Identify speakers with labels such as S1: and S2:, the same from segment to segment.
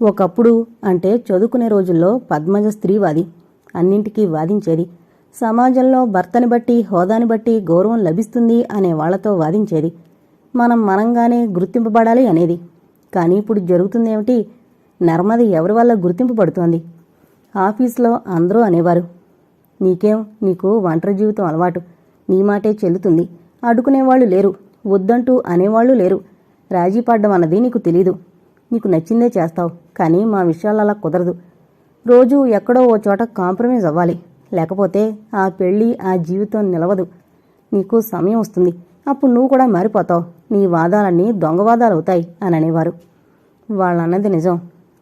S1: ఒకప్పుడు అంటే చదువుకునే రోజుల్లో పద్మజ స్త్రీవాది అన్నింటికీ వాదించేది. సమాజంలో భర్తని బట్టి హోదాని బట్టి గౌరవం లభిస్తుంది అనే వాళ్ళతో వాదించేది. మనం మనంగానే గుర్తింపబడాలి అనేది. కానీ ఇప్పుడు జరుగుతుందేమిటి నర్మది ఎవరి వల్ల గుర్తింపబడుతోంది ఆఫీస్లో అందరూ అనేవారు. నీకేం? నీకు ఒంటరి జీవితం అలవాటు. నీ మాటే చెల్లుతుంది. అడ్డుకునేవాళ్ళు లేరు. వద్దంటూ అనేవాళ్ళు లేరు. రాజీ పడ్డం అన్నది నీకు తెలీదు. నీకు నచ్చిందే చేస్తావు కానీ మా విషయాలు అలా కుదరదు. రోజు ఎక్కడో ఓ చోట కాంప్రమైజ్ అవ్వాలి. లేకపోతే ఆ పెళ్ళి ఆ జీవితం నిలవదు. నీకు సమయం వస్తుంది. అప్పుడు నువ్వు కూడా మారిపోతావు. నీ వాదాలన్నీ దొంగవాదాలు అవుతాయి అని అనేవారు. వాళ్ళన్నది నిజం.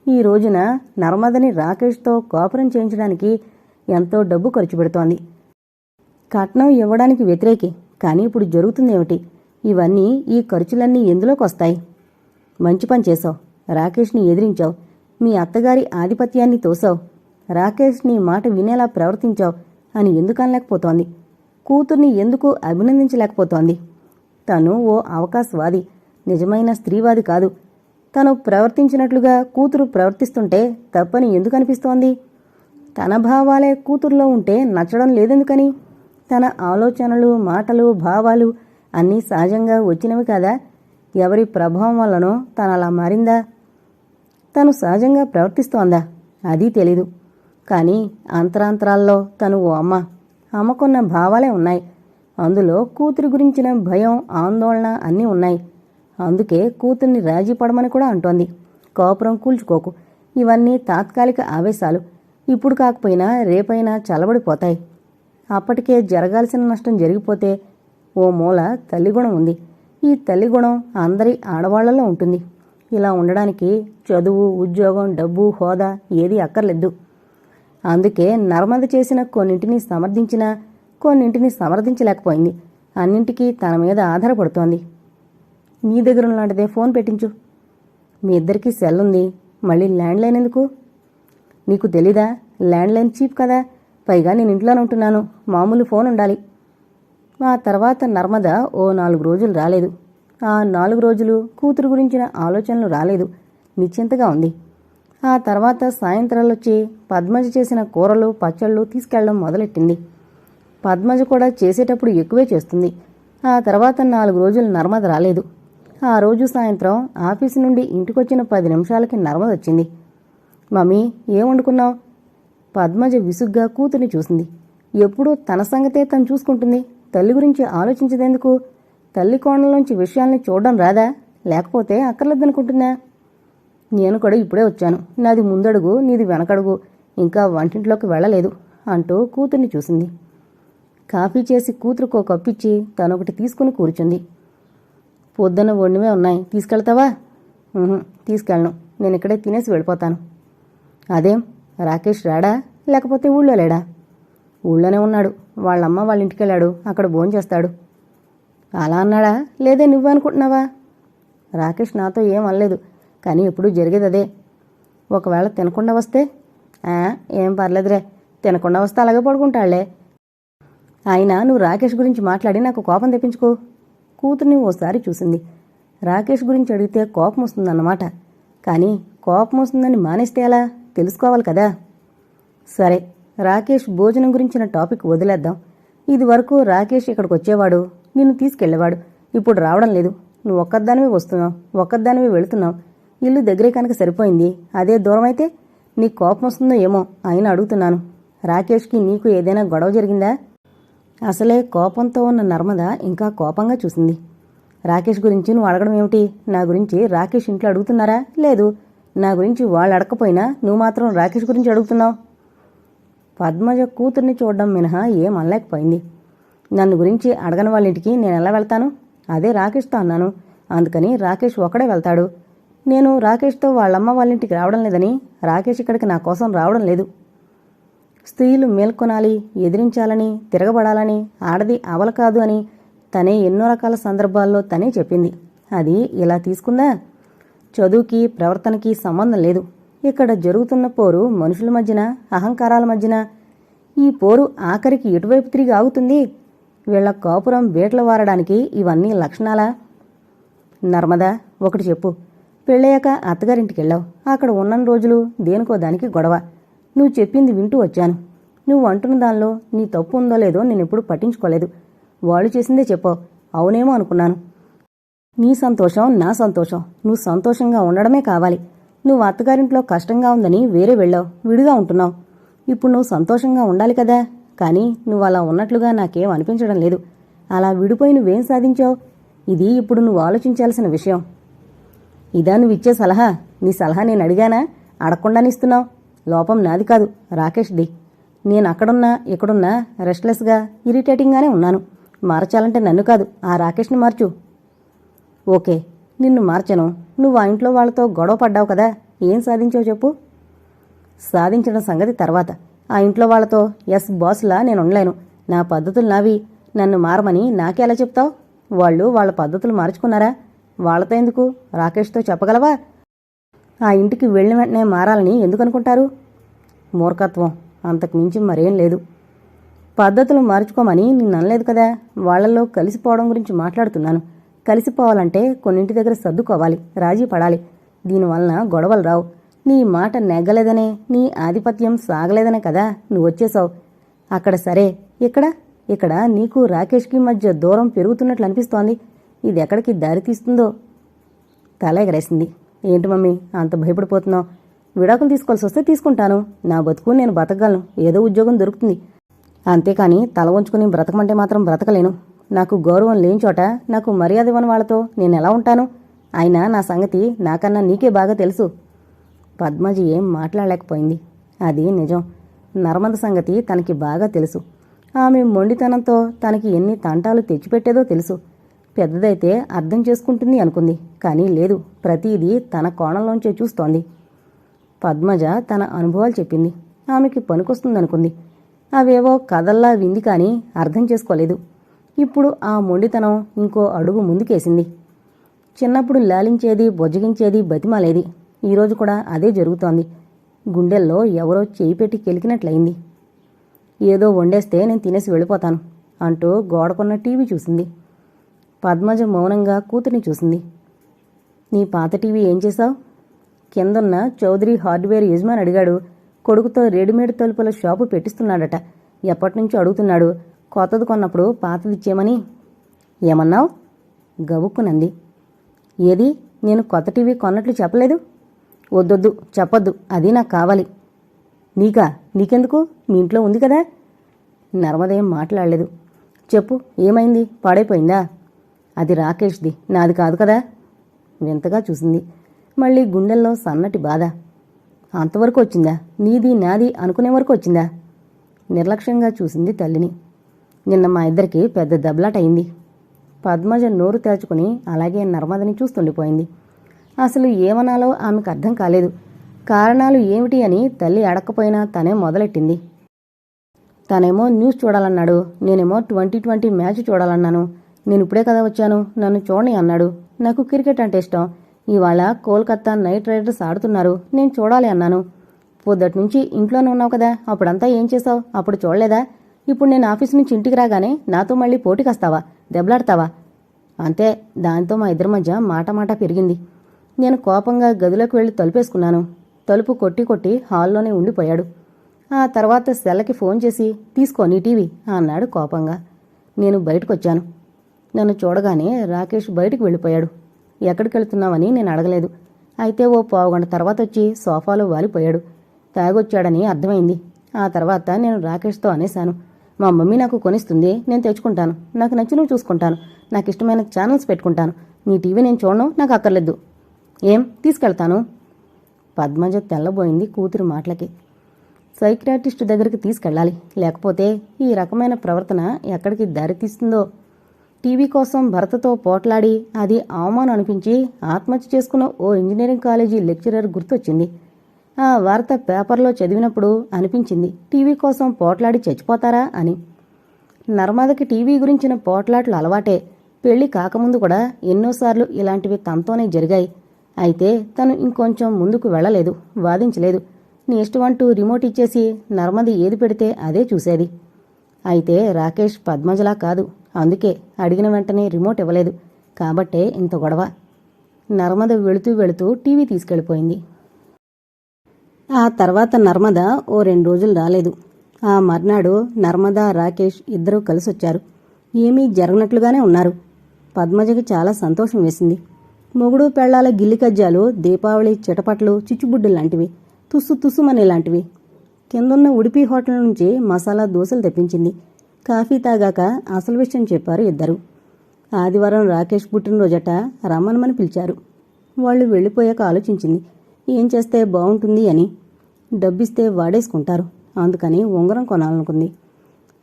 S1: ఈ రోజున నర్మదని రాకేష్తో కోపరం చేయించడానికి ఎంతో డబ్బు ఖర్చు పెడుతోంది. కట్నం ఇవ్వడానికి వ్యతిరేకి కానీ ఇప్పుడు జరుగుతుందేమిటి? ఇవన్నీ ఈ ఖర్చులన్నీ ఎందులోకి వస్తాయి మంచి పని చేశావు. రాకేష్ని ఎదిరించావు. మీ అత్తగారి ఆధిపత్యాన్ని తోసావు రాకేష్ నీ మాట వినేలా ప్రవర్తించావు అని ఎందుకు అనలేకపోతోంది కూతుర్ని ఎందుకు అభినందించలేకపోతోంది? తను ఓ అవకాశవాది నిజమైన స్త్రీవాది కాదు. తను ప్రవర్తించినట్లుగా కూతురు ప్రవర్తిస్తుంటే తప్పని ఎందుకు అనిపిస్తోంది తన భావాలే కూతురులో ఉంటే నచ్చడం లేదెందుకని? తన ఆలోచనలు మాటలు భావాలు అన్నీ సహజంగా వచ్చినవి కదా? ఎవరి ప్రభావం వల్లనో తనలా అలా మారిందా? తను సహజంగా ప్రవర్తిస్తోందా? అది తెలీదు. కానీ అంతరాంతరాల్లో తను ఓ అమ్మ. అమ్మకున్న భావాలే ఉన్నాయి. అందులో కూతురి గురించిన భయం ఆందోళన అన్నీ ఉన్నాయి. అందుకే కూతుర్ని రాజీ పడమని కూడా అంటోంది. కోపురం కూల్చుకోకు. ఇవన్నీ తాత్కాలిక ఆవేశాలు. ఇప్పుడు కాకపోయినా రేపైనా చల్లబడిపోతాయి. అప్పటికే జరగాల్సిన నష్టం జరిగిపోతే ఓ మూల తల్లిగుణం ఉంది. ఈ తల్లి గుణం అందరి ఆడవాళ్ళలో ఉంటుంది. ఇలా ఉండడానికి చదువు ఉద్యోగం డబ్బు హోదా ఏది అక్కర్లేదు. అందుకే నర్మద చేసిన కొన్నింటిని సమర్థించినా కొన్నింటిని సమర్థించలేకపోయింది. అన్నింటికీ తన మీద ఆధారపడుతోంది. నీ దగ్గర ఉన్నలాంటిదే ఫోన్ పెట్టించు. మీ ఇద్దరికీ సెల్ ఉంది. మళ్ళీ ల్యాండ్లైన్ ఎందుకు? నీకు తెలీదా? ల్యాండ్లైన్ చీప్ కదా. పైగా నేను ఇంట్లోనే ఉంటున్నాను. మామూలు ఫోన్ ఉండాలి. ఆ తర్వాత నర్మద ఓ నాలుగు రోజులు రాలేదు. ఆ నాలుగు రోజులు కూతురు గురించిన ఆలోచనలు రాలేదు. నిశ్చింతగా ఉంది. ఆ తర్వాత సాయంత్రాలొచ్చి పద్మజ చేసిన కూరలు పచ్చళ్ళు తీసుకెళ్ళడం మొదలెట్టింది. పద్మజ కూడా చేసేటప్పుడు ఎక్కువే చేస్తుంది. ఆ తర్వాత నాలుగు రోజులు నర్మద రాలేదు. ఆ రోజు సాయంత్రం ఆఫీసు నుండి ఇంటికొచ్చిన పది నిమిషాలకి నర్మద వచ్చింది. మమ్మీ ఏం వండుకున్నావు? పద్మజ విసుగ్గా కూతుర్ని చూసింది. ఎప్పుడూ తన సంగతే తను చూసుకుంటుంది. తల్లి గురించి ఆలోచించదెందుకు తల్లి కోణంలోంచి విషయాల్ని చూడడం రాదా? లేకపోతే అక్కర్లేదనుకుంటున్నా? నేను కూడా ఇప్పుడే వచ్చాను. నాది ముందడుగు నీది వెనకడుగు. ఇంకా వంటింట్లోకి వెళ్ళలేదు అంటూ కూతుర్ని చూసింది. కాఫీ చేసి కూతురుకు ఒక కప్పిచ్చి తనొకటి తీసుకుని కూర్చుంది. పొద్దున్న వండివే ఉన్నాయి. తీసుకెళ్తావా? తీసుకెళ్ళను. నేను ఇక్కడే తినేసి వెళ్ళిపోతాను. అదేం? రాకేష్ రాడా? లేకపోతే ఊళ్ళో లేడా? ఊళ్ళోనే ఉన్నాడు. వాళ్ళమ్మ వాళ్ళ ఇంటికి వెళ్ళాడు అక్కడ భోంచేస్తాడు. అలా అన్నాడా? లేదే నువ్వు అనుకుంటున్నావా రాకేష్ నాతో ఏం అనలేదు కానీ ఎప్పుడూ జరిగేది అదే. ఒకవేళ తినకుండా వస్తే? ఏం పర్లేదురే తినకుండా వస్తే అలాగే పడుకుంటాళ్ళే. అయినా నువ్వు రాకేష్ గురించి మాట్లాడి నాకు కోపం తెప్పించుకో. కూతుర్ని ఓసారి చూసింది. రాకేష్ గురించి అడిగితే కోపం వస్తుందన్నమాట. కానీ కోపం వస్తుందని మానేస్తే ఎలా? తెలుసుకోవాలి కదా. సరే రాకేష్ భోజనం గురించిన టాపిక్ వదిలేద్దాం. ఇది వరకు రాకేష్ ఇక్కడికి వచ్చేవాడు. నిన్ను తీసుకెళ్ళేవాడు ఇప్పుడు రావడం లేదు. నువ్వు ఒక్కదానివి వస్తున్నావు. ఒక్కదానివి వెళుతున్నావు. ఇల్లు దగ్గరే కనుక సరిపోయింది. అదే దూరం అయితే నీకు కోపం వస్తుందో ఏమో అయినా అడుగుతున్నాను. రాకేష్కి నీకు ఏదైనా గొడవ జరిగిందా? అసలే కోపంతో ఉన్న నర్మద ఇంకా కోపంగా చూసింది. రాకేష్ గురించి నువ్వు అడగడం ఏమిటి? నా గురించి రాకేష్ ఇంట్లో అడుగుతున్నారా? లేదు. నా గురించి వాళ్ళు అడగకపోయినా నువ్వు మాత్రం రాకేష్ గురించి అడుగుతున్నావు. పద్మజ కూతుర్ని చూడడం మినహా ఏం అనలేకపోయింది. నన్ను గురించి అడగని వాళ్ళ ఇంటికి నేను ఎలా వెళ్తాను? అదే రాకేష్తో అన్నాను. అందుకని రాకేష్ ఒక్కడే వెళ్తాడు. నేను రాకేష్తో వాళ్ళమ్మ వాళ్ళ ఇంటికి రావడం లేదని రాకేష్ ఇక్కడికి నా కోసం రావడం లేదు. స్త్రీలు మేల్కొనాలి ఎదిరించాలని తిరగబడాలని ఆడది అవల కాదు అని తనే ఎన్నో రకాల సందర్భాల్లో తనే చెప్పింది. అది ఇలా తీసుకుందా చదువుకి ప్రవర్తనకి సంబంధం లేదు. ఇక్కడ జరుగుతున్న పోరు మనుషుల మధ్యన అహంకారాల మధ్యన. ఈ పోరు ఆఖరికి ఎటువైపు తిరిగి ఆగుతుంది. వీళ్ళ కాపురం బీటలు వారడానికి ఇవన్నీ లక్షణాలా? నర్మదా ఒకటి చెప్పు. పెళ్ళయ్యాక అత్తగారింటికెళ్ళావు. అక్కడ ఉన్న రోజులు దేనికో దానికి గొడవ. నువ్వు చెప్పింది వింటూ వచ్చాను. నువ్వు అంటున్న దానిలో నీ తప్పు ఉందో లేదో నేను ఎప్పుడు పట్టించుకోలేదు. వాళ్ళు చేసిందే చెప్పావు. అవునేమో అనుకున్నాను. నీ సంతోషం నా సంతోషం. నువ్వు సంతోషంగా ఉండడమే కావాలి. నువ్వు అత్తగారింట్లో కష్టంగా ఉందని వేరే వెళ్ళావు. విడిగా ఉంటున్నావు. ఇప్పుడు నువ్వు సంతోషంగా ఉండాలి కదా? కానీ నువ్వు అలా ఉన్నట్లుగా నాకేం అనిపించడం లేదు. అలా విడిపోయి నువ్వేం సాధించావు? ఇది ఇప్పుడు నువ్వు ఆలోచించాల్సిన విషయం. ఇదా నువ్విచ్చే సలహా? నీ సలహా నేను అడిగానా? అడగకుండానిస్తున్నావు లోపం నాది కాదు. రాకేష్ది నేను అక్కడున్నా ఇక్కడున్నా రెస్ట్లెస్గా ఇరిటేటింగ్గానే ఉన్నాను. మార్చాలంటే నన్ను కాదు ఆ రాకేష్ని మార్చు. ఓకే నిన్ను మార్చను. నువ్వు ఆ ఇంట్లో వాళ్ళతో గొడవ పడ్డావు కదా. ఏం సాధించావు చెప్పు? సాధించడం సంగతి తర్వాత. ఆ ఇంట్లో వాళ్ళతో ఎస్ బాస్లా నేను ఉండలేను. నా పద్ధతులు నావి. నన్ను మారమని నాకే ఎలా చెప్తావు? వాళ్ళు వాళ్ళ పద్ధతులు మార్చుకున్నారా? వాళ్ళతో ఎందుకు? రాకేష్తో చెప్పగలవా? ఆ ఇంటికి వెళ్ళిన వెంటనే మారాలని ఎందుకు అనుకుంటారు? మూర్ఖత్వం. అంతకు మించి మరేం లేదు. పద్ధతులు మార్చుకోమని నిన్ను అనలేదు కదా? వాళ్ళల్లో కలిసిపోవడం గురించి మాట్లాడుతున్నాను. కలిసిపోవాలంటే కొన్నింటి దగ్గర సర్దుకోవాలి. రాజీ పడాలి. దీనివలన గొడవలు రావు. నీ మాట నెగ్గలేదనే నీ ఆధిపత్యం సాగలేదనే కదా నువ్వు వచ్చేసావు. అక్కడ సరే ఇక్కడ ఇక్కడ నీకు రాకేష్కి మధ్య దూరం పెరుగుతున్నట్లు అనిపిస్తోంది. ఇది ఎక్కడికి దారి తీస్తుందో? తల ఎగరేసింది. ఏంటి మమ్మీ అంత భయపడిపోతున్నావు? విడాకులు తీసుకోవాల్సి వస్తే తీసుకుంటాను. నా బతుకు నేను బతకగలను ఏదో ఉద్యోగం దొరుకుతుంది. అంతేకాని తల ఉంచుకుని బ్రతకమంటే మాత్రం బ్రతకలేను. నాకు గౌరవం లేని చోట నాకు మర్యాద ఇవ్వని వాళ్ళతో నేను ఎలా ఉంటాను? అయినా నా సంగతి నాకన్నా నీకే బాగా తెలుసు. పద్మజి ఏం మాట్లాడలేకపోయింది. అది నిజం. నర్మద సంగతి తనకి బాగా తెలుసు. ఆమె మొండితనంతో తనకి ఎన్ని తంటాలు తెచ్చిపెట్టేదో తెలుసు. పెద్దదైతే అర్థం చేసుకుంటుంది అనుకుంది. కానీ లేదు ప్రతిదీ తన కోణంలోంచే చూస్తోంది. పద్మజ తన అనుభవాలు చెప్పింది. ఆమెకి పనికొస్తుందనుకుంది. అవేవో కథల్లా వింది కానీ అర్థం చేసుకోలేదు. ఇప్పుడు ఆ మొండితనం ఇంకో అడుగు ముందుకేసింది. చిన్నప్పుడు లాలించేది బొజ్జగించేది బతిమాలేది. ఈరోజు కూడా అదే జరుగుతోంది. గుండెల్లో ఎవరో చేయి పెట్టి కెలికినట్లయింది. ఏదో వండేస్తే నేను తినేసి వెళ్ళిపోతాను అంటూ గోడకున్న టీవీ చూసింది. పద్మజ మౌనంగా కూతుర్ని చూసింది. నీ పాత టీవీ ఏం చేశావు? కిందన్న చౌదరి హార్డ్వేర్ యజమాని అడిగాడు. కొడుకుతో రెడీమేడ్ తలుపుల షాపు పెట్టిస్తున్నాడట. ఎప్పటినుంచో అడుగుతున్నాడు. కొత్తది కొన్నప్పుడు పాతది ఇచ్చేయమని. ఏమన్నావు? గబుక్కునంది. ఏది? నేను కొత్త టీవీ కొన్నట్లు చెప్పలేదు? వద్దొద్దు చెప్పొద్దు అది నాకు కావాలి. నీకా నీకెందుకు? మీ ఇంట్లో ఉంది కదా? నర్మదేం మాట్లాడలేదు. చెప్పు ఏమైంది? పాడైపోయిందా? అది రాకేష్ది నాది కాదు కదా? వింతగా చూసింది. మళ్ళీ గుండెల్లో సన్నటి బాధ. అంతవరకు వచ్చిందా? నీది నాది అనుకునే వరకు వచ్చిందా? నిర్లక్ష్యంగా చూసింది తల్లిని. నిన్న మా ఇద్దరికి పెద్ద దెబ్బలాట పద్మజ నోరు తేల్చుకుని అలాగే నర్మదని చూస్తుండిపోయింది. అసలు ఏమనాలో ఆమెకు అర్థం కాలేదు. కారణాలు ఏమిటి అని తల్లి అడక్కపోయినా తనే మొదలెట్టింది. తనేమో న్యూస్ చూడాలన్నాడు. నేనేమో ట్వంటీ ట్వంటీ మ్యాచ్ చూడాలన్నాను. నేను ఇప్పుడే కదా వచ్చాను. నన్ను చూడని అన్నాడు. నాకు క్రికెట్ అంటే ఇష్టం. ఇవాళ కోల్కత్తా నైట్ రైడర్స్ ఆడుతున్నారు. నేను చూడాలి అన్నాను. పొద్దుటి నుంచి ఇంట్లోనే ఉన్నావు కదా. అప్పుడంతా ఏం చేసావు అప్పుడు చూడలేదా? ఇప్పుడు నేను ఆఫీస్ నుంచి ఇంటికి రాగానే నాతో మళ్ళీ పోటీకొస్తావా దెబ్బలాడతావా? అంతే. దాంతో మా ఇద్దరి మధ్య మాట మాట పెరిగింది. నేను కోపంగా గదిలోకి వెళ్ళి తలుపేసుకున్నాను. తలుపు కొట్టి కొట్టి హాల్లోనే ఉండిపోయాడు. ఆ తర్వాత సెల్లకి ఫోన్ చేసి తీసుకో నీ టీవీ అన్నాడు కోపంగా. నేను బయటకొచ్చాను. నన్ను చూడగానే రాకేష్ బయటికి వెళ్ళిపోయాడు. ఎక్కడికి వెళ్తున్నావని నేను అడగలేదు. అయితే ఓ పావుగంట తర్వాత వచ్చి సోఫాలో వాలిపోయాడు. తాగొచ్చాడని అర్థమైంది. ఆ తర్వాత నేను రాకేష్తో అనేశాను. మా మమ్మీ నాకు కొనిస్తుంది. నేను తెచ్చుకుంటాను. నాకు నచ్చినవి చూసుకుంటాను. నాకు ఇష్టమైన ఛానల్స్ పెట్టుకుంటాను. నీ టీవీ నేను చూడను. నాకు అక్కర్లేదు. ఏం? తీసుకెళ్తాను. పద్మజ తెల్లబోయింది కూతురి మాటలకి. సైక్రాటిస్ట్ దగ్గరికి తీసుకెళ్ళాలి. లేకపోతే ఈ రకమైన ప్రవర్తన ఎక్కడికి దారితీస్తుందో. టీవీ కోసం భర్తతో పోట్లాడి అది అవమానం అనిపించి ఆత్మహత్య చేసుకున్న ఓ ఇంజనీరింగ్ కాలేజీ లెక్చరర్ గుర్తొచ్చింది. ఆ వార్త పేపర్లో చదివినప్పుడు అనిపించింది. టీవీ కోసం పోట్లాడి చచ్చిపోతారా అని. నర్మదకి టీవీ గురించిన పోట్లాట్లు అలవాటే. పెళ్ళి కాకముందు కూడా ఎన్నోసార్లు ఇలాంటివి తనతోనే జరిగాయి. అయితే తను ఇంకొంచెం ముందుకు వెళ్ళలేదు వాదించలేదు. నీ ఇష్టమంటూ రిమోట్ ఇచ్చేసి నర్మది ఏది పెడితే అదే చూసేది. అయితే రాకేష్ పద్మజలా కాదు. అందుకే అడిగిన వెంటనే రిమోట్ ఇవ్వలేదు. కాబట్టే ఇంత గొడవ. నర్మద వెళుతూ వెళుతూ టీవీ తీసుకెళ్ళిపోయింది. ఆ తర్వాత నర్మద ఓ రెండు రోజులు రాలేదు. ఆ మర్నాడు నర్మద రాకేష్ ఇద్దరూ కలిసొచ్చారు. ఏమీ జరగనట్లుగానే ఉన్నారు. పద్మజకి చాలా సంతోషం వేసింది. మొగుడు పెళ్ళాల గిల్లి కజ్జాలు దీపావళి చిటపట్లు చిచ్చుబుడ్డు లాంటివి తుస్సు తుస్సుమనే లాంటివి. కిందున్న ఉడిపి హోటల్ నుంచి మసాలా దోశలు తెప్పించింది. కాఫీ తాగాక అసలు విషయం చెప్పారు ఇద్దరు. ఆదివారం రాకేష్ పుట్టినరోజట రమ్మనమని పిలిచారు. వాళ్ళు వెళ్ళిపోయాక ఆలోచించింది. ఏం చేస్తే బాగుంటుంది అని. డబ్బిస్తే వాడేసుకుంటారు. అందుకని ఉంగరం కొనాలనుకుంది.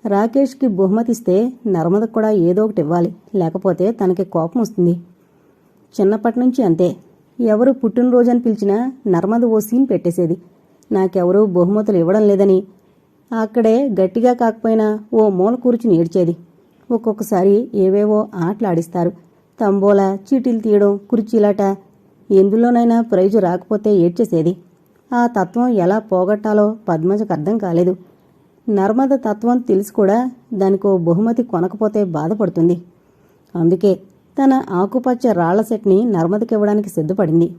S1: రాకేష్కి బహుమతిస్తే నర్మదకు కూడా ఏదో ఒకటి ఇవ్వాలి. లేకపోతే తనకి కోపం వస్తుంది. చిన్నప్పటి నుంచి అంతే. ఎవరు పుట్టినరోజు అని పిలిచినా నర్మద ఓ సీన్ పెట్టేసేది. నాకెవరూ బహుమతులు ఇవ్వడం లేదని. అక్కడే గట్టిగా కాకపోయినా ఓ మూల కూర్చుని ఏడ్చేది. ఒక్కొక్కసారి ఏవేవో ఆటలాడిస్తారు తంబోలా చీటీలు తీయడం కుర్చీలాట. ఎందులోనైనా ప్రైజు రాకపోతే ఏడ్చేసేది. ఆ తత్వం ఎలా పోగొట్టాలో పద్మజకు అర్థం కాలేదు. నర్మద తత్వం తెలిసి కూడా దానికో బహుమతి కొనకపోతే బాధపడుతుంది. అందుకే తన ఆకుపచ్చ రాళ్ళ సెట్ని నర్మదకివ్వడానికి సిద్ధపడింది.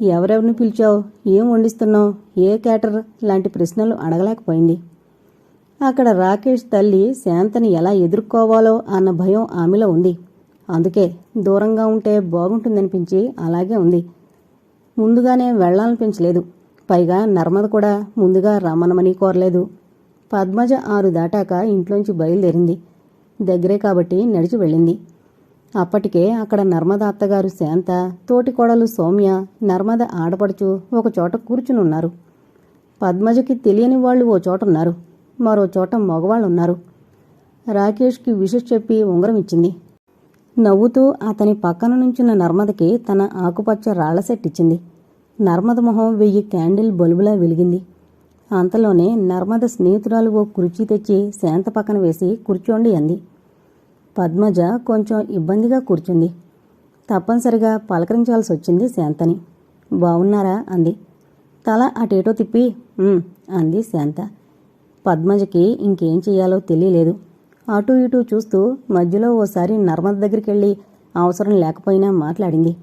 S1: ఎవరెవరిని పిలిచావు? ఏం వండిస్తున్నావు? ఏ క్యాటర్? లాంటి ప్రశ్నలు అడగలేకపోయింది. అక్కడ రాకేష్ తల్లి శాంతని ఎలా ఎదుర్కోవాలో అన్న భయం ఆమెలో ఉంది. అందుకే దూరంగా ఉంటే బాగుంటుందనిపించి అలాగే ఉంది. ముందుగానే వెళ్ళాలనిపించలేదు పైగా నర్మద కూడా ముందుగా రమ్మనమని కోరలేదు. పద్మజ ఆరు దాటాక ఇంట్లోంచి బయలుదేరింది. దగ్గరే కాబట్టి నడిచి వెళ్ళింది. అప్పటికే అక్కడ నర్మద అత్తగారు శాంత తోటికోడలు సౌమ్య నర్మద ఆడపడుచు ఒక చోట కూర్చునున్నారు. పద్మజకి తెలియని వాళ్ళు ఓ చోట ఉన్నారు. మరో చోట మగవాళ్ళున్నారు. రాకేష్కి విషస్ చెప్పి ఉంగరం ఇచ్చింది. నవ్వుతూ అతని పక్కన నుంచిన నర్మదకి తన ఆకుపచ్చ రాళ్ళ సెట్ ఇచ్చింది. నర్మద మొహం వెయ్యి క్యాండిల్ బల్బులా వెలిగింది. అంతలోనే నర్మద స్నేహితురాలు ఓ కుర్చీ తెచ్చి శాంత పక్కన వేసి కూర్చోండి అంది. పద్మజ కొంచెం ఇబ్బందిగా కూర్చుంది. తప్పనిసరిగా పలకరించాల్సి వచ్చింది శాంతని. బావున్నారా? అంది. తల అటేటో తిప్పి అంది శాంత. పద్మజకి ఇంకేం చెయ్యాలో తెలియలేదు. అటు ఇటు చూస్తూ మధ్యలో ఓసారి నర్మద దగ్గరికి వెళ్ళి అవసరం లేకపోయినా మాట్లాడింది.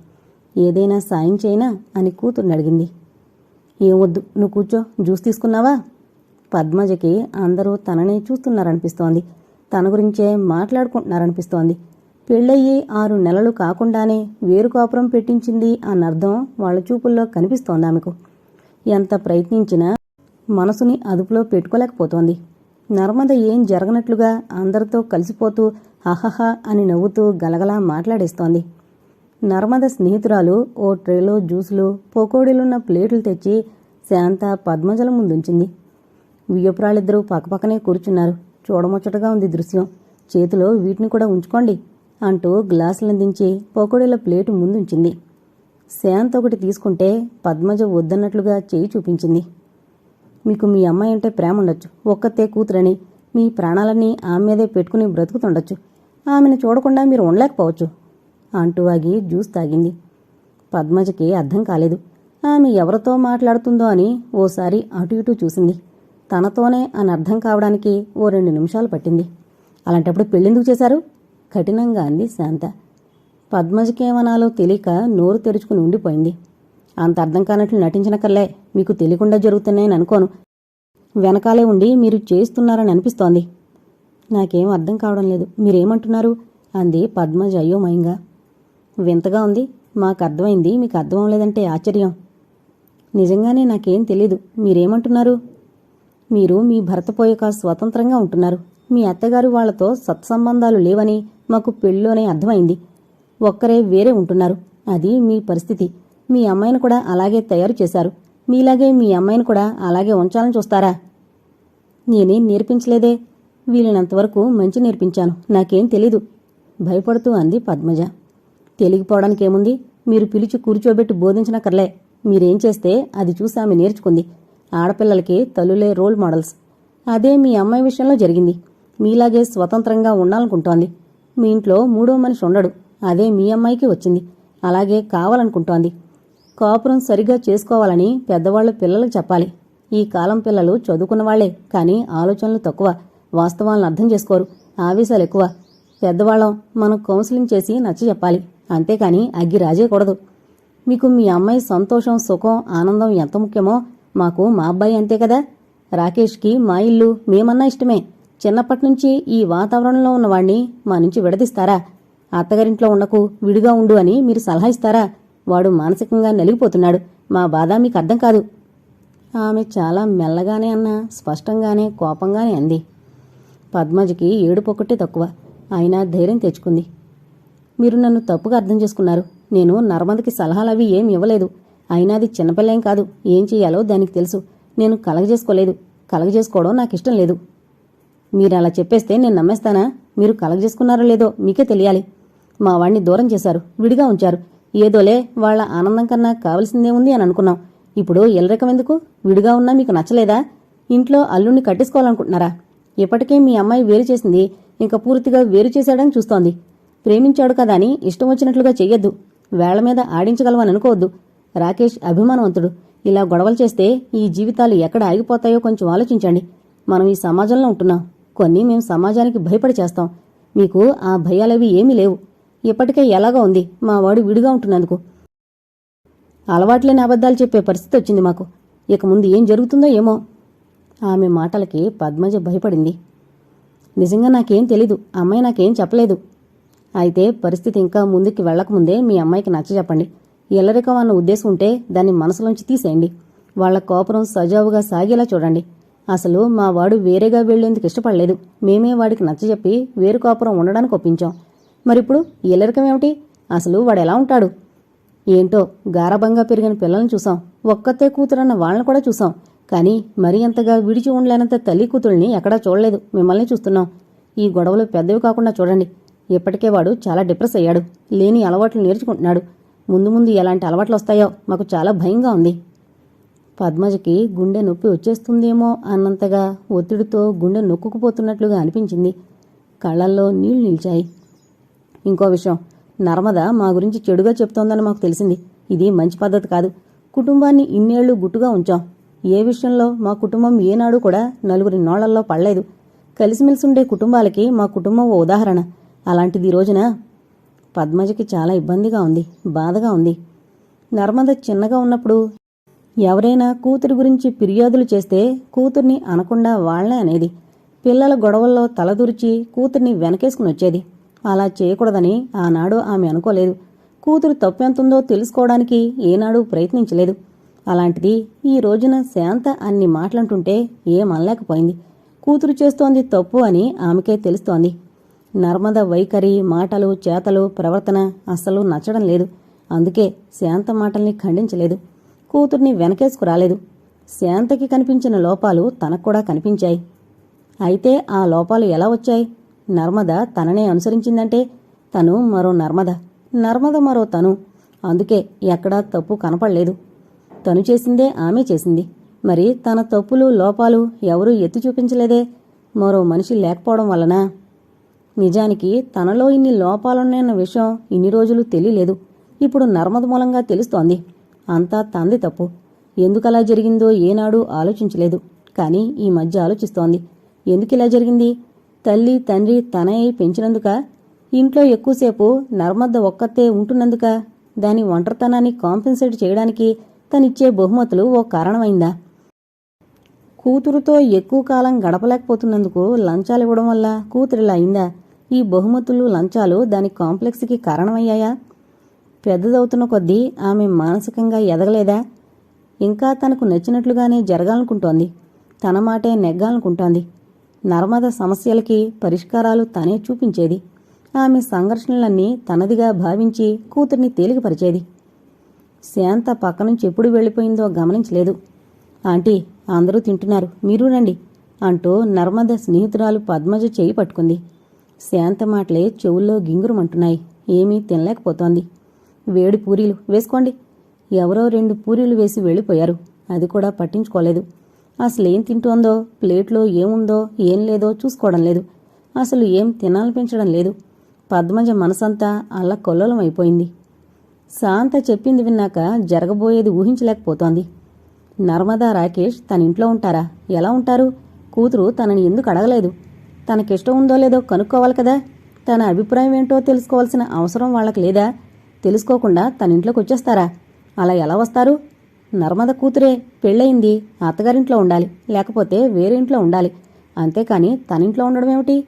S1: ఏదైనా సాయం చేయనా? అని కూతుర్ని అడిగింది. ఏమొద్దు నువ్వు కూర్చో జ్యూస్ తీసుకున్నావా? పద్మజకి అందరూ తననే చూస్తున్నారనిపిస్తోంది. తన గురించే మాట్లాడుకుంటున్నారనిపిస్తోంది. పెళ్ళయ్యి ఆరు నెలలు కాకుండానే వేరు కాపురం పెట్టించింది అన్నర్థం వాళ్ళ చూపుల్లో కనిపిస్తోంది ఆమెకు. ఎంత ప్రయత్నించినా మనసుని అదుపులో పెట్టుకోలేకపోతోంది. నర్మద ఏం జరగనట్లుగా అందరితో కలిసిపోతూ హహహ అని నవ్వుతూ గలగలా మాట్లాడేస్తోంది. నర్మద స్నేహితురాలు ఓ ట్రేలో జ్యూసులు పకోడీలున్న ప్లేట్లు తెచ్చి శాంత పద్మజల ముందుంచింది. వియ్యపురాలిద్దరూ పక్కపక్కనే కూర్చున్నారు. చూడముచ్చటగా ఉంది దృశ్యం. చేతిలో వీటిని కూడా ఉంచుకోండి అంటూ గ్లాసులు దించి పకోడీల ప్లేటు ముందుంచింది. శాంత్ ఒకటి తీసుకుంటే పద్మజ వద్దన్నట్లుగా చేయి చూపించింది. మీకు మీ అమ్మాయి అంటే ప్రేమ ఉండొచ్చు. ఒక్కతే కూతురని మీ ప్రాణాలన్నీ ఆమె మీదే పెట్టుకుని బ్రతుకుతుండొచ్చు. ఆమెను చూడకుండా మీరు ఉండలేకపోవచ్చు అంటూ ఆగి జ్యూస్ తాగింది. పద్మజకి అర్థం కాలేదు. ఆమె ఎవరితో మాట్లాడుతుందో అని ఓసారి అటు ఇటు చూసింది. తనతోనే అని అర్థం కావడానికి ఓ రెండు నిమిషాలు పట్టింది. అలాంటప్పుడు పెళ్ళెందుకు చేశారు? కఠినంగా అంది శాంత. పద్మజకేమనాలో తెలియక నోరు తెరుచుకుని ఉండిపోయింది. అంత అర్థం కానట్లు నటించనక్కర్లే మీకు తెలియకుండా జరుగుతున్నాయని అనుకోను. వెనకాలే ఉండి మీరు చేస్తున్నారని అనిపిస్తోంది. నాకేం అర్థం కావడం లేదు. మీరేమంటున్నారు? అంది పద్మజ అయోమయంగా. వింతగా ఉంది. మాకు అర్థమైంది మీకు అర్థం లేదంటే ఆశ్చర్యం. నిజంగానే నాకేం తెలీదు. మీరేమంటున్నారు? మీరు మీ భర్త పోయాక స్వతంత్రంగా ఉంటున్నారు. మీ అత్తగారు వాళ్ళతో సత్సంబంధాలు లేవని మాకు పెళ్ళిలోనే అర్థమైంది. ఒక్కరే వేరే ఉంటున్నారు. అది మీ పరిస్థితి. మీ అమ్మాయిని కూడా అలాగే తయారు చేశారు. మీలాగే మీ అమ్మాయిని కూడా అలాగే ఉంచాలని చూస్తారా? నేనేం నేర్పించలేదే. వీలైనంతవరకు మంచి నేర్పించాను. నాకేం తెలీదు. భయపడుతూ అంది పద్మజ. తెలిగిపోవడానికి ఏముంది మీరు పిలిచి కూర్చోబెట్టి బోధించనక్కర్లే. మీరేం చేస్తే అది చూసి ఆమె నేర్చుకుంది. ఆడపిల్లలకి తల్లులే రోల్ మోడల్స్. అదే మీ అమ్మాయి విషయంలో జరిగింది. మీలాగే స్వతంత్రంగా ఉండాలనుకుంటోంది. మీ ఇంట్లో మూడో మనిషి ఉండడు. అదే మీ అమ్మాయికి వచ్చింది. అలాగే కావాలనుకుంటోంది. కాపురం సరిగా చేసుకోవాలని పెద్దవాళ్ళు పిల్లలకు చెప్పాలి. ఈ కాలం పిల్లలు చదువుకున్నవాళ్ళే కానీ ఆలోచనలు తక్కువ. వాస్తవాలను అర్థం చేసుకోరు. ఆవేశాలు ఎక్కువ. పెద్దవాళ్ళం మనం కౌన్సిలింగ్ చేసి నచ్చ చెప్పాలి. అంతేకాని అగ్గి రాజేయకూడదు. మీకు మీ అమ్మాయి సంతోషం సుఖం ఆనందం ఎంత ముఖ్యమో మాకు మా అబ్బాయి అంతే కదా. రాకేష్కి మా ఇల్లు మేమన్నా ఇష్టమే. చిన్నప్పటినుంచి ఈ వాతావరణంలో ఉన్నవాణ్ణి మా నుంచి విడదీస్తారా? అత్తగారింట్లో ఉండకు విడిగా ఉండు అని మీరు సలహా ఇస్తారా? వాడు మానసికంగా నలిగిపోతున్నాడు. మా బాధ మీకు అర్థం కాదు. ఆమె చాలా మెల్లగానే అన్నా స్పష్టంగానే కోపంగానే అంది. పద్మజకి ఏడుపొక్కటే తక్కువ. అయినా ధైర్యం తెచ్చుకుంది. మీరు నన్ను తప్పుగా అర్థం చేసుకున్నారు. నేను నర్మదకి సలహాలు అవి ఏం ఇవ్వలేదు. అయినా అది చిన్నపిల్లేం కాదు. ఏం చెయ్యాలో దానికి తెలుసు. నేను కలగజేసుకోలేదు. కలగజేసుకోవడం నాకు ఇష్టం లేదు. మీరు అలా చెప్పేస్తే నేను నమ్మేస్తానా? మీరు కలగజేసుకున్నారో లేదో మీకే తెలియాలి. మా వాణ్ణి దూరం చేశారు. విడిగా ఉంచారు. ఏదోలే వాళ్ళ ఆనందం కన్నా కావలసిందే ఉంది అని అనుకున్నాం. ఇప్పుడు ఎల్లరకం ఎందుకు? విడిగా ఉన్నా మీకు నచ్చలేదా? ఇంట్లో అల్లుణ్ణి కట్టేసుకోవాలనుకుంటున్నారా? ఇప్పటికే మీ అమ్మాయి వేరు చేసింది. ఇంకా పూర్తిగా వేరు చేశాడని చూస్తోంది. ప్రేమించాడు కదా అని ఇష్టం వచ్చినట్లుగా చెయ్యొద్దు. వేళ్ళ మీద ఆడించగలవని అనుకోవద్దు. రాకేష్ అభిమానవంతుడు. ఇలా గొడవలు చేస్తే ఈ జీవితాలు ఎక్కడ ఆగిపోతాయో కొంచెం ఆలోచించండి. మనం ఈ సమాజంలో ఉంటున్నాం. కొన్ని మేము సమాజానికి భయపడి చేస్తాం. మీకు ఆ భయాలవి ఏమీ లేవు. ఇప్పటికే ఎలాగో ఉంది. మా వాడు విడిగా ఉంటున్నందుకు. అలవాట్లేని అబద్ధాలు చెప్పే పరిస్థితి వచ్చింది మాకు. ఇక ముందు ఏం జరుగుతుందో ఏమో. ఆమె మాటలకి పద్మజ భయపడింది. నిజంగా నాకేం తెలీదు. అమ్మాయి నాకేం చెప్పలేదు. అయితే పరిస్థితి ఇంకా ముందుకి వెళ్ళకముందే మీ అమ్మాయికి నచ్చ చెప్పండి ఎల్లరికం అన్న ఉద్దేశం ఉంటే దాన్ని మనసులోంచి తీసేయండి. వాళ్ళ కోపరం సజావుగా సాగేలా చూడండి. అసలు మా వాడు వేరేగా వెళ్ళేందుకు ఇష్టపడలేదు. మేమే వాడికి నచ్చజెప్పి వేరు కోపురం ఉండడానికి ఒప్పించాం. మరిప్పుడు ఎల్లరికం ఏమిటి? అసలు వాడు ఎలా ఉంటాడు? ఏంటో గారభంగా పెరిగిన పిల్లల్ని చూసాం. ఒక్కతే కూతురన్న వాళ్ళని కూడా చూసాం. కానీ మరీ అంతగా విడిచి ఉండలేనంత తల్లి కూతుల్ని ఎక్కడా చూడలేదు. మిమ్మల్ని చూస్తున్నాం. ఈ గొడవలు పెద్దవి కాకుండా చూడండి. ఇప్పటికే వాడు చాలా డిప్రెస్ అయ్యాడు. లేని అలవాట్లు నేర్చుకుంటున్నాడు. ముందు ముందు ఎలాంటి అలవాట్లు వస్తాయో మాకు చాలా భయంగా ఉంది. పద్మజకి గుండె నొప్పి వచ్చేస్తుందేమో అన్నంతగా ఒత్తిడితో గుండె నొక్కుకుపోతున్నట్లుగా అనిపించింది. కళ్ళల్లో నీళ్ళు నిలిచాయి. ఇంకో విషయం నర్మద మా గురించి చెడుగా చెప్తోందని మాకు తెలిసింది. ఇది మంచి పద్ధతి కాదు. కుటుంబాన్ని ఇన్నేళ్ళు గుట్టుగా ఉంచాం. ఏ విషయంలో మా కుటుంబం ఏనాడు కూడా నలుగురి నోళ్ళల్లో పడలేదు. కలిసిమెలిసి ఉండే కుటుంబాలకి మా కుటుంబం ఓ ఉదాహరణ. అలాంటిది రోజున పద్మజకి చాలా ఇబ్బందిగా ఉంది బాధగా ఉంది. నర్మద చిన్నగా ఉన్నప్పుడు ఎవరైనా కూతురి గురించి ఫిర్యాదులు చేస్తే కూతుర్ని అనకుండా వాళ్ళే అనేది. పిల్లల గొడవల్లో తలదూర్చి కూతుర్ని వెనకేసుకుని వచ్చేది. అలా చేయకూడదని ఆనాడు ఆమె అనుకోలేదు. కూతురు తప్పెంతుందో తెలుసుకోవడానికి ఏనాడు ప్రయత్నించలేదు. అలాంటిది ఈ రోజున శాంత అన్ని మాటలంటుంటే ఏమనలేకపోయింది. కూతురు చేస్తోంది తప్పు అని ఆమెకే తెలుస్తోంది. నర్మద వైఖరి మాటలు చేతలు ప్రవర్తన అస్సలు నచ్చడం లేదు. అందుకే శాంత మాటల్ని ఖండించలేదు. కూతుర్ని వెనకేసుకురాలేదు శాంతకి కనిపించిన లోపాలు తనకు కూడా కనిపించాయి. అయితే ఆ లోపాలు ఎలా వచ్చాయి? నర్మద తననే అనుసరించిందంటే తను మరో నర్మద. నర్మద మరో తను. అందుకే ఎక్కడా తప్పు కనపడలేదు. తను చేసిందే ఆమె చేసింది. మరి తన తప్పులు లోపాలు ఎవరూ ఎత్తి చూపించలేదే? మరో మనిషి లేకపోవడం వలనా నిజానికి తనలో ఇన్ని లోపాలున్నాయన్న విషయం ఇన్ని రోజులు తెలియలేదు. ఇప్పుడు నర్మద మూలంగా తెలుస్తోంది. అంతా తంది తప్పు. ఎందుకలా జరిగిందో ఏనాడు ఆలోచించలేదు. కానీ ఈ మధ్య ఆలోచిస్తోంది. ఎందుకిలా జరిగింది? తల్లి తండ్రి తనయ్య పెంచినందుక? ఇంట్లో ఎక్కువసేపు నర్మద్ద ఒక్కతే ఉంటున్నందుక? దాని ఒంటరితనాన్ని కాంపెన్సేట్ చేయడానికి తనిచ్చే బహుమతులు ఓ కారణమైందా? కూతురుతో ఎక్కువ కాలం గడపలేకపోతున్నందుకు లంచాలు ఇవ్వడం వల్ల కూతురిలా అయిందా? ఈ బహుమతులు లంచాలు దాని కాంప్లెక్స్కి కారణమయ్యాయా? పెద్దదవుతున్న కొద్దీ ఆమె మానసికంగా ఎదగలేదా? ఇంకా తనకు నచ్చినట్లుగానే జరగాలనుకుంటోంది. తన మాటే నెగ్గాలనుకుంటోంది. నర్మద సమస్యలకి పరిష్కారాలు తనే చూపించేది. ఆమె సంఘర్షణలన్నీ తనదిగా భావించి కూతుర్ని తేలికపరిచేది. శాంత పక్క నుంచి ఎప్పుడు వెళ్ళిపోయిందో గమనించలేదు. ఆంటీ అందరూ తింటున్నారు. మీరు రండి అంటూ నర్మద స్నేహితురాలు పద్మజ చేయి పట్టుకుంది. శాంత మాటలే చెవుల్లో గింగురమంటున్నాయి. ఏమీ తినలేకపోతోంది. వేడి పూరీలు వేసుకోండి. ఎవరో రెండు పూరీలు వేసి వెళ్ళిపోయారు. అది కూడా పట్టించుకోలేదు. అసలేం తింటోందో ప్లేట్లో ఏముందో ఏం లేదో చూసుకోవడం లేదు. అసలు ఏం తినాలనిపించడం లేదు. పద్మజ మనసంతా అలా కొల్లలమైపోయింది అయిపోయింది శాంత చెప్పింది విన్నాక జరగబోయేది ఊహించలేకపోతోంది. నర్మదా రాకేష్ తన ఇంట్లో ఉంటారా? ఎలా ఉంటారు? కూతురు తనని ఎందుకు అడగలేదు? తనకిష్టం ఉందో లేదో కనుక్కోవాలి కదా. తన అభిప్రాయం ఏంటో తెలుసుకోవాల్సిన అవసరం వాళ్ళకి లేదా? తెలుసుకోకుండా తన ఇంట్లోకి వచ్చేస్తారా అలా ఎలా వస్తారు? నర్మద కూతురే పెళ్ళయింది. అత్తగారింట్లో ఉండాలి. లేకపోతే వేరే ఇంట్లో ఉండాలి. అంతేకాని తనింట్లో ఉండడం ఏమిటి?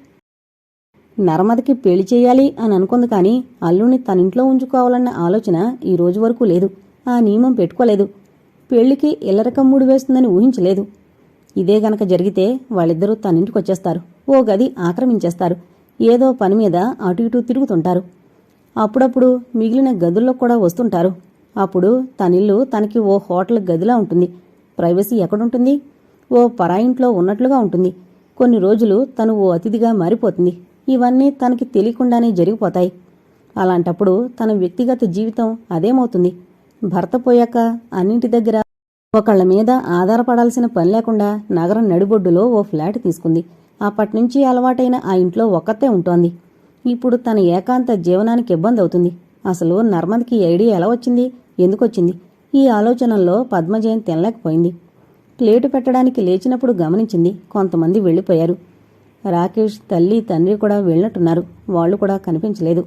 S1: నర్మదకి పెళ్ళి చేయాలి అని అనుకుంది కానీ అల్లుని తనింట్లో ఉంచుకోవాలన్న ఆలోచన ఈ రోజు వరకు లేదు. ఆ నియమం పెట్టుకోలేదు. పెళ్ళికి ఇల్లరకం మూడు వేస్తుందని ఊహించలేదు. ఇదే గనక జరిగితే వాళ్ళిద్దరూ తనింటికి వచ్చేస్తారు ఓ గది ఆక్రమించేస్తారు. ఏదో పని మీద అటు ఇటు తిరుగుతుంటారు. అప్పుడప్పుడు మిగిలిన గదుల్లో కూడా వస్తుంటారు. అప్పుడు తనిల్లు తనకి ఓ హోటల్ గదిలా ఉంటుంది. ప్రైవసీ ఎక్కడుంటుంది? ఓ పరాయింట్లో ఉన్నట్లుగా ఉంటుంది. కొన్ని రోజులు తను ఓ అతిథిగా మారిపోతుంది. ఇవన్నీ తనకి తెలియకుండానే జరిగిపోతాయి. అలాంటప్పుడు తన వ్యక్తిగత జీవితం అదేమవుతుంది? భర్త పోయాక అన్నింటి దగ్గర ఒకళ్ళ మీద ఆధారపడాల్సిన పని లేకుండా నగరం నడిబొడ్డులో ఓ ఫ్లాట్ తీసుకుంది. అప్పట్నుంచి అలవాటైన ఆ ఇంట్లో ఒక్కతే ఉంటోంది. ఇప్పుడు తన ఏకాంత జీవనానికి ఇబ్బంది అవుతుంది. అసలు నర్మద్కి ఐడియా ఎలా వచ్చింది? ఎందుకొచ్చింది? ఈ ఆలోచనల్లో పద్మజయం తినలేకపోయింది. ప్లేటు పెట్టడానికి లేచినప్పుడు గమనించింది కొంతమంది వెళ్ళిపోయారు. రాకేష్ తల్లి తండ్రి కూడా వెళ్ళినట్టున్నారు. వాళ్ళు కూడా కనిపించలేదు.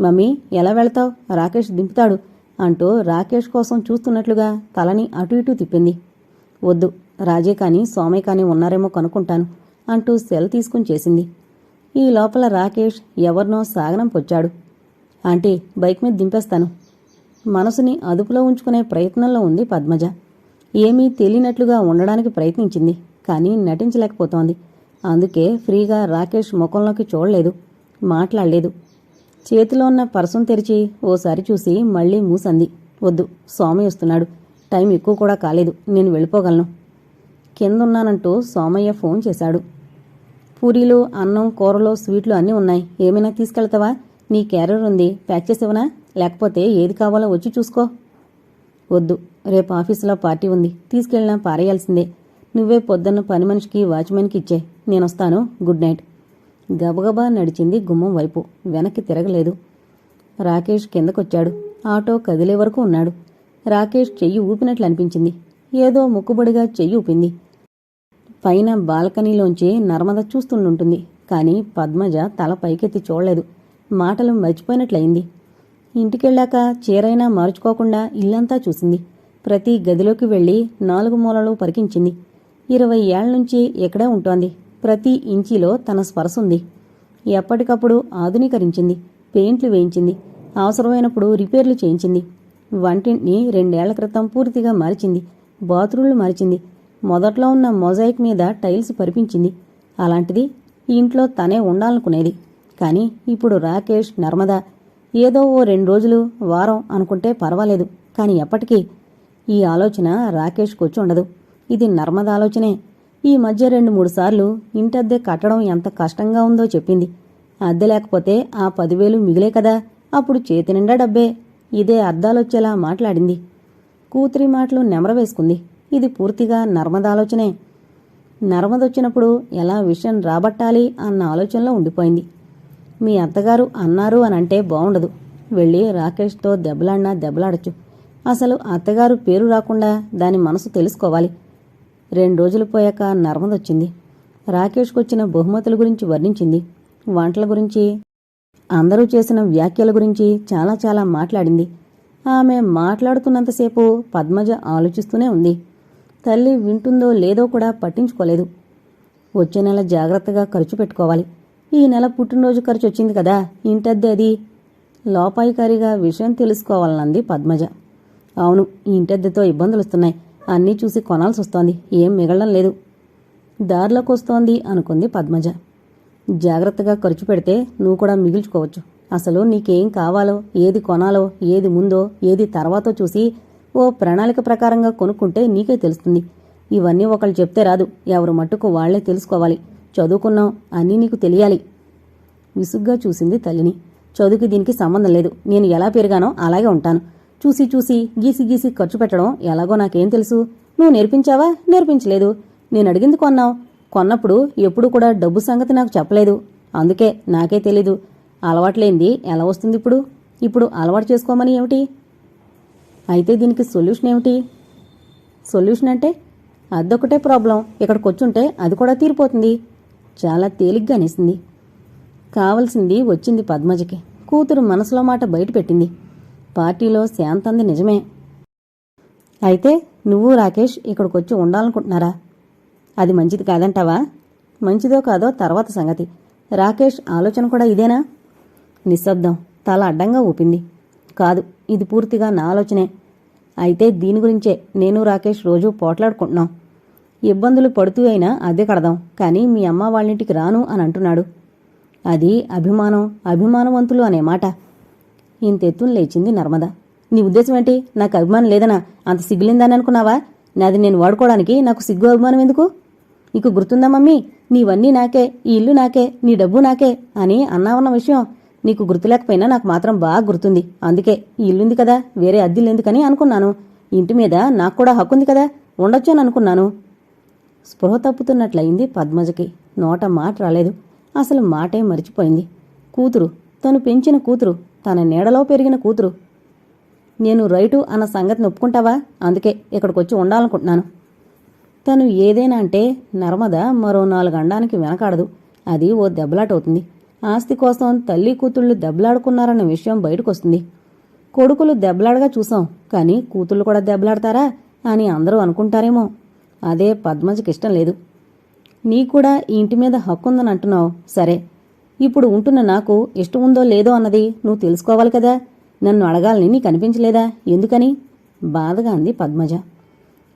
S1: మమ్మీ ఎలా వెళతావు? రాకేష్ దింపుతాడు అంటూ రాకేష్ కోసం చూస్తున్నట్లుగా తలని అటు ఇటు తిప్పింది. వద్దు రాజే కానీ సోమయ్య కానీ ఉన్నారేమో కనుక్కుంటాను. అంటూ సెల్ తీసుకుని చేసింది. ఈ లోపల రాకేష్ ఎవరినో సాగనంపొచ్చాడు ఆంటీ బైక్ మీద దింపేస్తాను. మనసుని అదుపులో ఉంచుకునే ప్రయత్నంలో ఉంది పద్మజ. ఏమీ తెలియనట్లుగా ఉండడానికి ప్రయత్నించింది కానీ నటించలేకపోతోంది. అందుకే ఫ్రీగా రాకేష్ ముఖంలోకి చూడలేదు మాట్లాడలేదు. చేతిలో ఉన్న పర్సును తెరిచి ఓసారి చూసి మళ్ళీ మూసంది. వద్దు సోమయ్య వస్తున్నాడు. టైం ఎక్కువ కూడా కాలేదు నేను వెళ్ళిపోగలను. కిందున్నానంటూ సోమయ్య ఫోన్ చేశాడు. పూరీలు అన్నం కూరలు స్వీట్లు అన్నీ ఉన్నాయి. ఏమైనా తీసుకెళ్తావా? నీ క్యారియర్ ఉంది. ప్యాక్ చేసేవనా లేకపోతే ఏది కావాలో వచ్చి చూసుకో. వద్దు. రేపు ఆఫీసులో పార్టీ ఉంది. తీసుకెళ్ళినా పారేయాల్సిందే. నువ్వే పొద్దున్న పని మనిషికి వాచ్మెన్కి ఇచ్చే. నేనొస్తాను. Good night. గబగబా నడిచింది గుమ్మం వైపు. వెనక్కి తిరగలేదు. రాకేష్ కిందకొచ్చాడు. ఆటో కదిలే వరకు ఉన్నాడు. రాకేష్ చెయ్యి ఊపినట్లు అనిపించింది. ఏదో ముక్కుబడిగా చెయ్యి ఊపింది. పైన బాల్కనీలోంచి నర్మద చూస్తుండుంటుంది. కానీ పద్మజ తల పైకెత్తి చూడలేదు. మాటలు మర్చిపోయినట్లయింది. ఇంటికెళ్ళాక చీరైనా మార్చుకోకుండా ఇల్లంతా చూసింది. ప్రతి గదిలోకి వెళ్ళి నాలుగు మూలలు పరికించింది. ఇరవై ఏళ్ళ నుంచి ఎక్కడే ఉంటోంది. ప్రతి ఇంచిలో తన స్పర్శ ఉంది ఎప్పటికప్పుడు ఆధునీకరించింది. పెయింట్లు వేయించింది. అవసరమైనప్పుడు రిపేర్లు చేయించింది. వంటింటిని రెండేళ్ళ క్రితం పూర్తిగా మార్చింది. బాత్రూంలు మార్చింది. మొదట్లో ఉన్న మొజాయిక్ మీద టైల్స్ పరిపించింది. అలాంటిది ఈ ఇంట్లో తనే ఉండాలనుకునేది. కానీ ఇప్పుడు రాకేష్ నర్మద ఏదో ఓ రెండు రోజులు వారం అనుకుంటే పర్వాలేదు. కానీ ఎప్పటికీ ఈ ఆలోచన రాకేష్కి వచ్చి ఉండదు. ఇది నర్మద ఆలోచనే. ఈ మధ్య రెండు మూడు సార్లు ఇంటద్దె కట్టడం ఎంత కష్టంగా ఉందో చెప్పింది. అద్దె లేకపోతే ఆ పదివేలు మిగిలే కదా. అప్పుడు చేతి నిండా డబ్బే. ఇదే అద్దాలొచ్చేలా మాట్లాడింది. కూతురి మాటలు నెమరవేసుకుంది. ఇది పూర్తిగా నర్మద ఆలోచనే నర్మదొచ్చినప్పుడు ఎలా విషయం రాబట్టాలి అన్న ఆలోచనలో ఉండిపోయింది. మీ అత్తగారు అన్నారు అని అంటే బాగుండదు వెళ్ళి రాకేష్తో దెబ్బలాడినా దెబ్బలాడచ్చు. అసలు అత్తగారు పేరు రాకుండా దాని మనసు తెలుసుకోవాలి. రెండు రోజులు పోయాక నర్మదొచ్చింది. రాకేష్కొచ్చిన బహుమతుల గురించి వర్ణించింది. వంటల గురించి అందరూ చేసిన వ్యాఖ్యల గురించి చాలా చాలా మాట్లాడింది. ఆమె మాట్లాడుతున్నంతసేపు పద్మజ ఆలోచిస్తూనే ఉంది. తల్లి వింటుందో లేదో కూడా పట్టించుకోలేదు. వచ్చే నెల జాగ్రత్తగా ఖర్చు పెట్టుకోవాలి. ఈ నెల పుట్టినరోజు ఖర్చు వచ్చింది కదా ఇంటద్దె అది? లోపాయికారిగా విషయం తెలుసుకోవాలన్నది పద్మజ. అవును ఇంటద్దెతో ఇబ్బందులు వస్తున్నాయి అన్నీ చూసి కొనాల్సి వస్తోంది ఏం మిగలడం లేదు. దారిలోకి వస్తోంది అనుకుంది పద్మజ. జాగ్రత్తగా ఖర్చు పెడితే నువ్వు కూడా మిగిల్చుకోవచ్చు. అసలు నీకేం కావాలో ఏది కొనాలో ఏది ముందో ఏది తర్వాతో చూసి ఓ ప్రణాళిక ప్రకారంగా కొనుక్కుంటే నీకే తెలుస్తుంది. ఇవన్నీ ఒకళ్ళు చెప్తే రాదు. ఎవరు మట్టుకు వాళ్ళే తెలుసుకోవాలి. చదువుకున్నాం అన్నీ నీకు తెలియాలి. విసుగ్గా చూసింది తల్లిని. చదువుకి దీనికి సంబంధం లేదు. నేను ఎలా పెరిగానో అలాగే ఉంటాను. చూసి చూసి గీసి గీసి ఖర్చు పెట్టడం ఎలాగో నాకేం తెలుసు. నువ్వు నేర్పించావా? నేర్పించలేదు. నేను అడిగింది కొన్నావు. కొన్నప్పుడు ఎప్పుడు కూడా డబ్బు సంగతి నాకు చెప్పలేదు. అందుకే నాకే తెలీదు. అలవాట్లేంది? ఎలా వస్తుంది ఇప్పుడు? ఇప్పుడు అలవాటు చేసుకోమని ఏమిటి? అయితే దీనికి సొల్యూషన్ ఏమిటి? సొల్యూషన్ అంటే అదొకటే ప్రాబ్లం. ఇక్కడికి వచ్చుంటే అది కూడా తీరిపోతుంది. చాలా తేలిగ్గా అనేసింది. కావలసింది వచ్చింది పద్మజకి. కూతురు మనసులో మాట బయటపెట్టింది పార్టీలో శాంతంది నిజమే. అయితే నువ్వు రాకేష్ ఇక్కడికొచ్చి ఉండాలనుకుంటున్నారా? అది మంచిది కాదంటావా? మంచిదో కాదో తర్వాత సంగతి. రాకేష్ ఆలోచన కూడా ఇదేనా? నిశ్శబ్దం. తల అడ్డంగా ఊపింది. కాదు. ఇది పూర్తిగా నా ఆలోచనే. అయితే దీని గురించే నేను రాకేష్ రోజూ పోట్లాడుకుంటున్నాం. ఇబ్బందులు పడుతూ అయినా అదే కడదాం. కానీ మీ అమ్మ వాళ్ళింటికి రాను అని అంటున్నాడు. అది అభిమానం అభిమానవంతులు అనే మాట. ఇంతెత్తును లేచింది నర్మద. నీ ఉద్దేశం ఏంటి? నాకు అభిమానం లేదనా? అంత సిగ్గులిందని అనుకున్నావా? నాది నేను వాడుకోవడానికి నాకు సిగ్గు అభిమానం ఎందుకు? నీకు గుర్తుందా మమ్మీ? నీవన్నీ నాకే ఈ ఇల్లు నాకే నీ డబ్బు నాకే అని అన్నావన్న విషయం నీకు గుర్తులేకపోయినా నాకు మాత్రం బాగా గుర్తుంది. అందుకే ఈ ఇల్లుంది కదా వేరే అద్దెలు అనుకున్నాను. ఇంటి మీద నాకు కూడా హక్కుంది కదా ఉండొచ్చు అని అనుకున్నాను. స్పృహ తప్పుతున్నట్లయింది పద్మజకి. నోట మాట రాలేదు. అసలు మాటే మరిచిపోయింది. కూతురు తను పెంచిన కూతురు తన నీడలో పెరిగిన కూతురు. నేను రైటు అన్న సంగతిని ఒప్పుకుంటావా అందుకే ఇక్కడికొచ్చి ఉండాలనుకుంటున్నాను. తను ఏదైనా అంటే నర్మద మరో నాలుగు అండానికి వెనకాడదు. అది ఓ దెబ్బలాటవుతుంది. ఆస్తి కోసం తల్లి కూతుళ్ళు దెబ్బలాడుకున్నారన్న విషయం బయటకొస్తుంది. కొడుకులు దెబ్బలాడగా చూసాం కానీ కూతుళ్ళు కూడా దెబ్బలాడతారా అని అందరూ అనుకుంటారేమో. అదే పద్మజకి ఇష్టం లేదు. నీ కూడా ఈ ఇంటి మీద హక్కుందని అంటున్నావు. సరే ఇప్పుడు ఉంటున్న నాకు ఇష్టం ఉందో లేదో అన్నది నువ్వు తెలుసుకోవాలి కదా. నన్ను అడగాలని నీకు అనిపించలేదా? ఎందుకని? బాధగా అంది పద్మజ.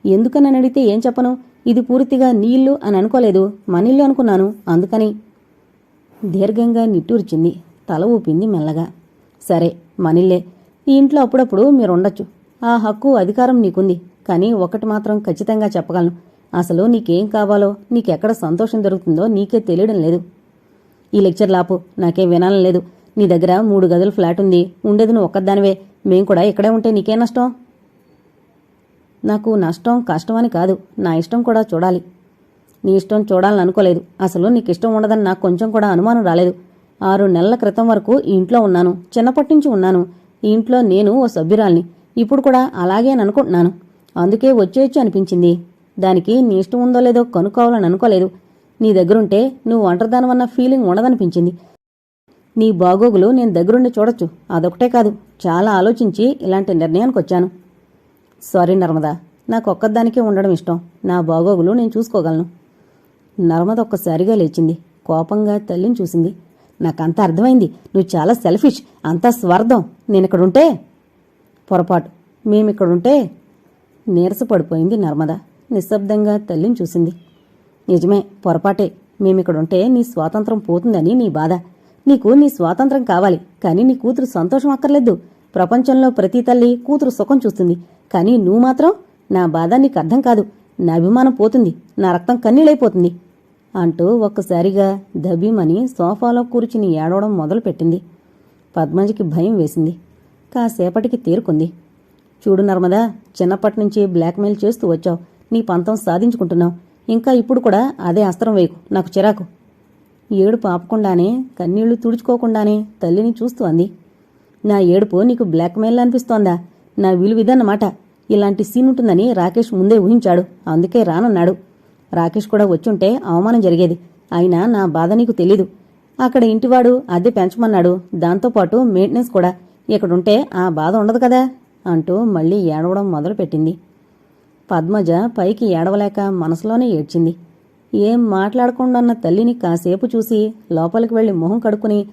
S1: ఎందుకని అడిగితే ఏం చెప్పను? ఇది పూర్తిగా నీళ్ళు అని అనుకోలేదు. మన అనుకున్నాను. అందుకని దీర్ఘంగా నిట్టూర్చింది. తల ఊపింది మెల్లగా. సరే మనిల్లే ఈ ఇంట్లో అప్పుడప్పుడు మీరుండొచ్చు. ఆ హక్కు అధికారం నీకుంది. కానీ ఒకటి మాత్రం ఖచ్చితంగా చెప్పగలను. అసలు నీకేం కావాలో నీకెక్కడ సంతోషం దొరుకుతుందో నీకే తెలియడం లేదు. ఈ లెక్చర్ లాపు నాకేం వినాలని లేదు. నీ దగ్గర మూడు గదుల ఫ్లాట్ ఉంది. ఉండేది నువ్వు ఒక్కదానివే. మేం కూడా ఇక్కడే ఉంటే నీకే నష్టం? నాకు నష్టం కష్టం అని కాదు. నా ఇష్టం కూడా చూడాలి. నీ ఇష్టం చూడాలని అనుకోలేదు. అసలు నీకు ఇష్టం ఉండదని నాకు కొంచెం కూడా అనుమానం రాలేదు. ఆరు నెలల క్రితం వరకు ఈ ఇంట్లో ఉన్నాను. చిన్నప్పటి నుంచి ఉన్నాను. ఈ ఇంట్లో నేను ఓ సభ్యురాల్ని. ఇప్పుడు కూడా అలాగే అని అనుకుంటున్నాను. అందుకే వచ్చేయచ్చు అనిపించింది. దానికి నీ ఇష్టం ఉందో లేదో కనుక్కోవాలని అనుకోలేదు. నీ దగ్గరుంటే నువ్వు ఒంటరిదానవన్న ఫీలింగ్ ఉండదనిపించింది. నీ బాగోగులు నేను దగ్గరుండి చూడొచ్చు. అదొకటే కాదు. చాలా ఆలోచించి ఇలాంటి నిర్ణయానికి వచ్చాను. సారీ నర్మదా. నాకు ఒక్కదానికే ఉండడం ఇష్టం. నా బాగోగులు నేను చూసుకోగలను. నర్మద ఒక్కసారిగా లేచింది. కోపంగా తల్లిని చూసింది. నాకంతా అర్థమైంది. నువ్వు చాలా సెల్ఫిష్ అంతా స్వార్థం. నేనిక్కడుంటే? పొరపాటు. మేమిక్కడుంటే? నీరసపడిపోయింది నర్మద. నిశ్శబ్దంగా తల్లిని చూసింది. నిజమే పొరపాటే. మేమిక్కడుంటే నీ స్వాతంత్రం పోతుందని నీ బాధ. నీకు నీ స్వాతంత్రం కావాలి. కానీ నీ కూతురు సంతోషం అక్కర్లేదు. ప్రపంచంలో ప్రతి తల్లి కూతురు సుఖం చూస్తుంది. కానీ నువ్వు మాత్రం నా బాధ నీకు అర్థం కాదు. నా అభిమానం పోతుంది. నా రక్తం కన్నీళ్ళైపోతుంది. అంటూ ఒక్కసారిగా దబీమని సోఫాలో కూర్చుని ఏడవడం మొదలుపెట్టింది. పద్మజకి భయం వేసింది. కాసేపటికి తీరుకుంది. చూడు నర్మదా చిన్నప్పటి నుంచి బ్లాక్మెయిల్ చేస్తూ వచ్చావు. నీ పంతం సాధించుకుంటున్నావు. ఇంకా ఇప్పుడు కూడా అదే అస్త్రం వేయకు. నాకు చిరాకు. ఏడుపు ఆపకుండానే కన్నీళ్ళు తుడుచుకోకుండానే తల్లిని చూస్తూ అంది. నా ఏడుపు నీకు బ్లాక్మెయిల్ అనిపిస్తోందా? నా విలువిదన్నమాట. ఇలాంటి సీన్ ఉంటుందని రాకేష్ ముందే ఊహించాడు. అందుకే రానన్నాడు. రాకేష్ కూడా వచ్చుంటే అవమానం జరిగేది. అయినా నా బాధ నీకు తెలీదు. అక్కడ ఇంటివాడు అద్దె పెంచమన్నాడు. దాంతోపాటు మెయింటెనెన్స్ కూడా. ఇక్కడుంటే ఆ బాధ ఉండదు కదా? అంటూ మళ్ళీ ఏడవడం మొదలుపెట్టింది. పద్మజ పైకి ఏడవలేక మనసులోనే ఏడ్చింది. ఏం మాట్లాడకుండా తల్లిని కాసేపు చూసి లోపలికి వెళ్ళి మొహం కడుక్కుని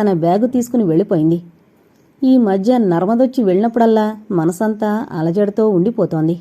S1: తన బ్యాగు తీసుకుని వెళ్ళిపోయింది. ఈ మధ్య నర్మదొచ్చి వెళ్ళినప్పుడల్లా మనసంతా అలజడితో ఉండిపోతోంది.